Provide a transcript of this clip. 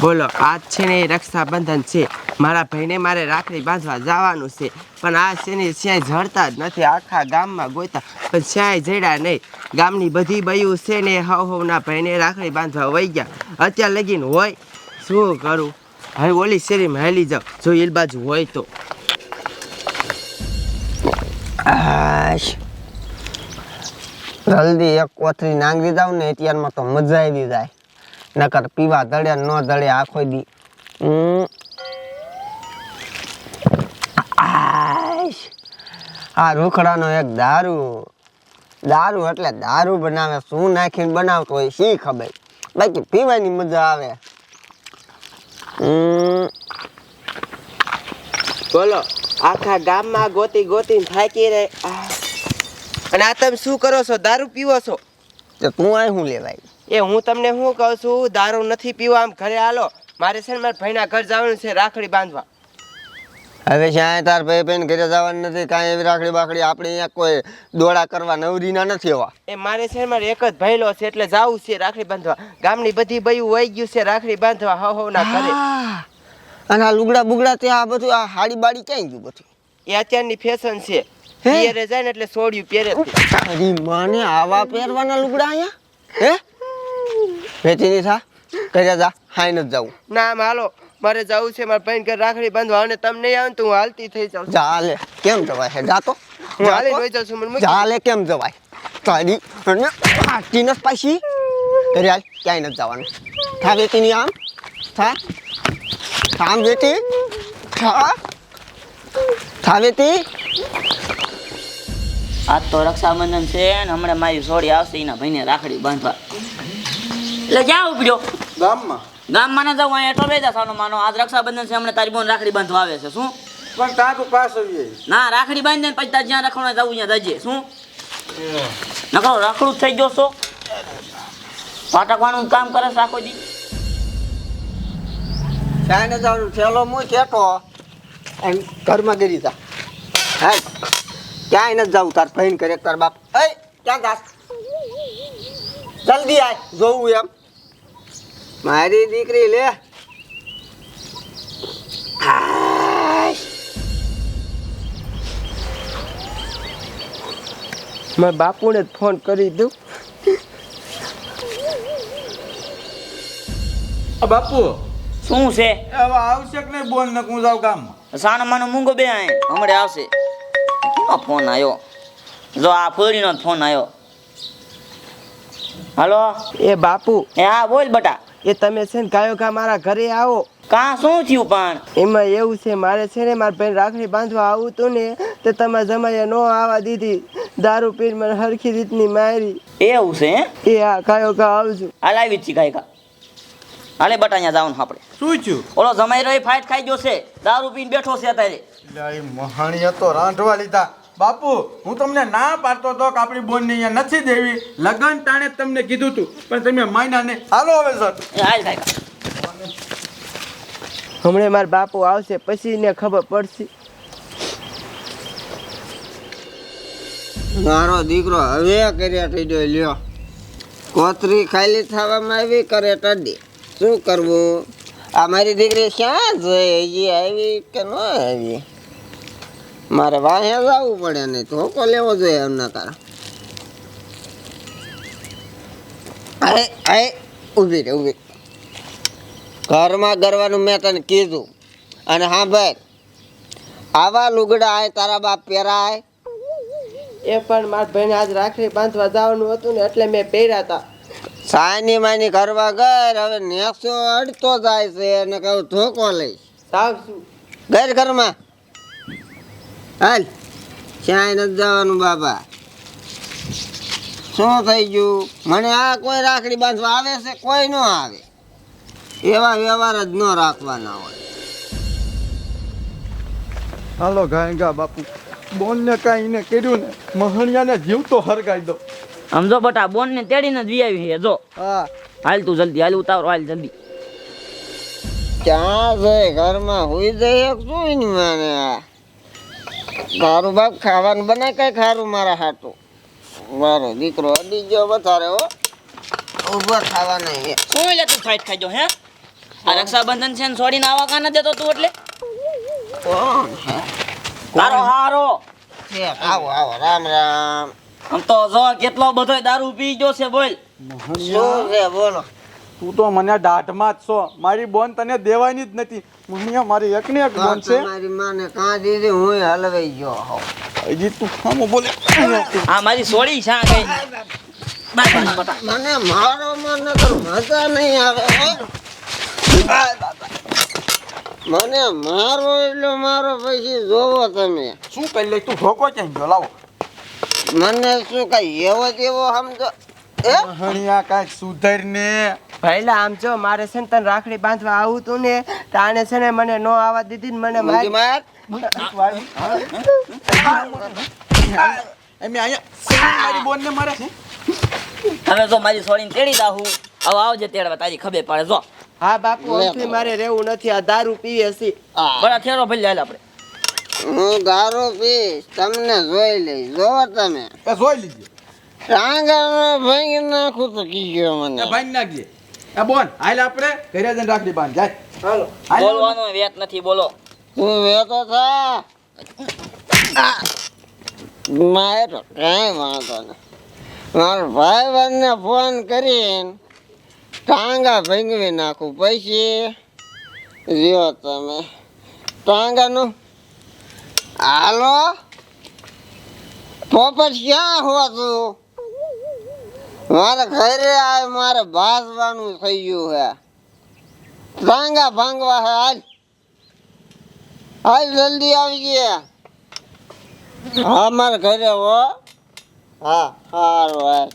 બોલો, આજ છે ને રક્ષાબંધન છે. મારા ભાઈને મારે રાખડી બાંધવા જવાનું છે. પણ આ છે ને ક્યાંય જડતા જ નથી, આખા ગામમાં ગોતા પણ ક્યાંય જડ્યા નહીં. ગામની બધી બયું છે ને હવ હવના ભાઈને રાખડી બાંધવા વહી ગયા. અત્યાર લગીન હોય, શું કરું? હવે ઓલી શેરીમાં હેલી જાઉં જો એ બાજુ હોય તો. જલ્દી એક કોથળી નાંગી દઉં ને અત્યારમાં તો મજા આવી જાય. નકર પીવા દળે ન દળે આખો દી. આ રૂખડાનો એક દારૂ. દારૂ એટલે દારૂ બનાવે, શું નાખીને બનાવતો હોય શી ખબર? બાકી પીવાની મજા આવે. બોલો, આખા ગામમાં ગોતી ગોતી થાકી રહે. અને આ તમે શું કરો છો? દારૂ પીવો છો? તો તું આય શું લેવાય? એ હું તમને શું કહું છું? દારૂ નથી પીવા આમ ઘરે હાલો. મારે છે ને મારા ભાઈના ઘર જવાનું છે રાખડી બાંધવા. હવે શ્યાં તાર ભાઈ બહેન ઘરે જવાનું નથી કાંઈ એવી રાખડી બાકડી આપણે અહીંયા કોઈ દોડા કરવા નવરીના નથી એવા એ મારે છે મારે એક જ ભાઈલો છે એટલે જાવું છે રાખડી બાંધવા. ગામની બધી બયું વહી ગયું છે રાખડી બાંધવા હવ હવના ઘરે. અને આ લુગડા બુગડા તે આ બધું આ હાડી બાડી ક્યાં ગયું બધું? એ અત્યારની ફેશન છે. હે? પિયરે જાય ને એટલે સોડિયું પહેરે માને આવા પહેરવાના લુગડા અહીંયા? હે? વેચીની થા? કર્યા જા હાઈ ન જવું ના હાલો. મારે જવું છે મારા ભાઈ ઘર રાખડી બાંધવા. અને તમને આવે તો હું હાલતી થઈ જાઉં. જા લે કેમ જવાય હે? જા તો. હું હાલી તો. જાઉં છું મને મૂકી કેમ જવાય? તારી અને આટી ન પાછી. ઘરે ક્યાંય ન જવાનું. થા વેચીની આમ. થા. થામ વેચી. થા. થા વેચી. આજ તો રક્ષાબંધન છે ને હમણાં મારી સોડી આવશે એના ભાઈને રાખડી બાંધવા. એટલે ક્યાં ઉપડ્યો ગામમાં ગામમાં? ના જાવ અહીંયા એટલો બેજા સાનો માનો. આજ રક્ષાબંધન છે હમણાં તારી બોન રાખડી બાંધવા આવે છે શું? પણ ટાંકુ પાસ આવીએ ના રાખડી બાંધીને પછી તાર જ્યાં રખડવા જવું ત્યાં જજે શું? નકરો રખડું થઈ ગયો છો. પાટકવાનું કામ કરે છે આખો દી. નથી જવાનું થેલો મું કેટો એમ ઘરમાં ગરી તા. હે ક્યાંય નથી જાવ તાર ભાઈને કરે તાર બાપ. એ ક્યાં જાસ જલ્દી આય જોવું એમ. મારી દીકરી લે. મેં બાપુને જ ફોન કરી દઉં. આ બાપુ. શું છે? હવે આવશે કે નહીં બોલ ને હું જાઉં ગામમાં? સાનો માનો મૂંગો બે આય. હમણાં આવશે. કેનો ફોન આવ્યો જો આ ફોરીનો જ ફોન આવ્યો હલો? એ બાપુ. એ હા બોલ બટા. એ તમે છે ને ગાયો ગા મારા ઘરે આવો. કા શું થયું પણ? એમાં એવું છે મારે છે ને મારા બેન રાખડી બાંધવા આવું તું ને તે તમે જમાઈએ નો આવવા દીધી. દારૂ પીર મને હરખી રીતની મારી. એવું છે હે એ હા ગાયો ગા આવજો હાલ આવી જ છી કાય કા હાલે બટા અહીંયા ને આપણે. શું થયું? ઓલો જમાઈ રહ્યો ફાઇટ ખાઈ ગયો છે. દારૂ પીને બેઠો છે અત્યારે. મહાણીએ તો રાંધવા લીધા. બાપુ હું તમને ના પાડતો હતો કે આપણી બોનને અહીંયા નથી દેવી. લગન ટાણે જ તમને કીધું હતું પણ તમે માયના ને હાલો હવે સર. હમણાં મારા બાપુ આવશે પછી ને ખબર પડશે. મારો દીકરો હવે કર્યા થઈ ગયો લ્યો. કોતરી ખાલી થવામાં આવી કરે ટડી. શું કરવું? આ મારી દીકરી ક્યાં જઈ હજી આવી કે ન આવી? મારે વાહે જવું પડે નહીં ધોકો લેવો જોઈએ એમના કારણ આય આય ઊભી રે ઊભી. ઘરમાં ગરવાનું મેં તને કીધું. અને હા ભાઈ આવા લુગડા આય તારા બાપ પહેરાય એ પણ મારા ભાઈને આજ રાખડી બાંધવા જવાનું હતું ને એટલે મેં પહેર્યા હતા સાયની માની કરવા ઘર હવે નેસો અડતો જાય છે અને કહું ધોકો લઈશ. સાવ ઘર ઘરમાં? હાલ ક્યાંય નથી જવાનું બાબા શું થઈ ગયું? મને આ કોઈ રાખડી બાંધવા આવે છે? કોઈ ન આવે. એવા વ્યવહાર જ ન રાખવાના હોય. હાલો ગાયંગા બાપુ બોનને કાંઈ ને કર્યું ને મહાણિયાને જીવ જીવતો હરગાઈ દો. સમજો બટા બોન ને તેડીને જ વી આવી છે જો. હા. હાલ તું જલ્દી હાલ ઉતારો હાલ જલ્દી. ક્યાં છે? ઘરમાં હુઈ જાય એક શું માને આ? મારું બાપ ખાવાનું બને કઈ ખારું મારા હાટું. મારો દીકરો અડી ગયો વધારે હો. ઊભો ખાવા નહીં શું લે તું ફાઈટ ખાઈ ગયો હે? આ રક્ષાબંધન છે ને છોડીને આવા કાં જતો દેતો તું એટલે? કોણ હે તારો હારો. આવો આવો રામ રામ. આમ તો જો કેટલો બધો દારૂ પી ગયો છે બોલ. શું છે બોલો. તું તો મને દાઢમાં જ છો. મારી બોન તને દેવાની જ નથી. મમ્મી મારી એકની એક બોન છે. મારી માને કાં દીધી હું હલવાઈ ગયો હો હજી તું સામો બોલે. આ મારી સોળી છે ગઈ મને મારો મન તો મજા નહીં આવે મને મારો એટલે મારો પછી જોવો તમે. શું કરી લે તું ધોકો ક્યાં ગયો? લાવો. મને શું કઈ એવો જેવો સમજો. હણિયા કાંઈક સુધર ને ભાઈલા આમ જો મારે છે ને તને રાખડી બાંધવા આવું તું ને તાણે છે ને મને નો આવવા દીધી ને મને મારી. માર. એમ અહીંયા મારી બોન ને મારે હવે જો મારી સોડીને તેડી દાહું. હવે આવજે તેડવા તારી ખબર પડે જો. હા બાપુ અહીંથી મારે રહેવું નથી આ દારૂ પીવે છે બરા થેરો ભરી લે આપણે. હું દારૂ પીશ તમને જોઈ લઈશ. જોવો તમે. જોઈ લીજે. ટાંગામાં ભાંગી નાખું તો કી ગયો મને? એ ભાઈ નાખજે. એ બોન હાલ આપણે ઘરે જઈને રાખડી બાંધ જાય. હાલો. બોલવાનો વેત નથી બોલો. તું વેતો થા. મારે તો કાંઈ વાંધો નહીં મારા ભાઈ ફોન કરીને ટાંગા ભીંગવી નાખું પછી. રહ્યો તમે ટાંગાનું હાલો. પોપટ ક્યાં હો તું મારે ઘરે આવે મારે ભાસવાનું થઈ ગયું હે. ટાંગા ભાંગવા હે, હાલ. હાલ, જલ્દી આવી ગયા. હા, મારે ઘરે હો. હા, સારું, હાલ.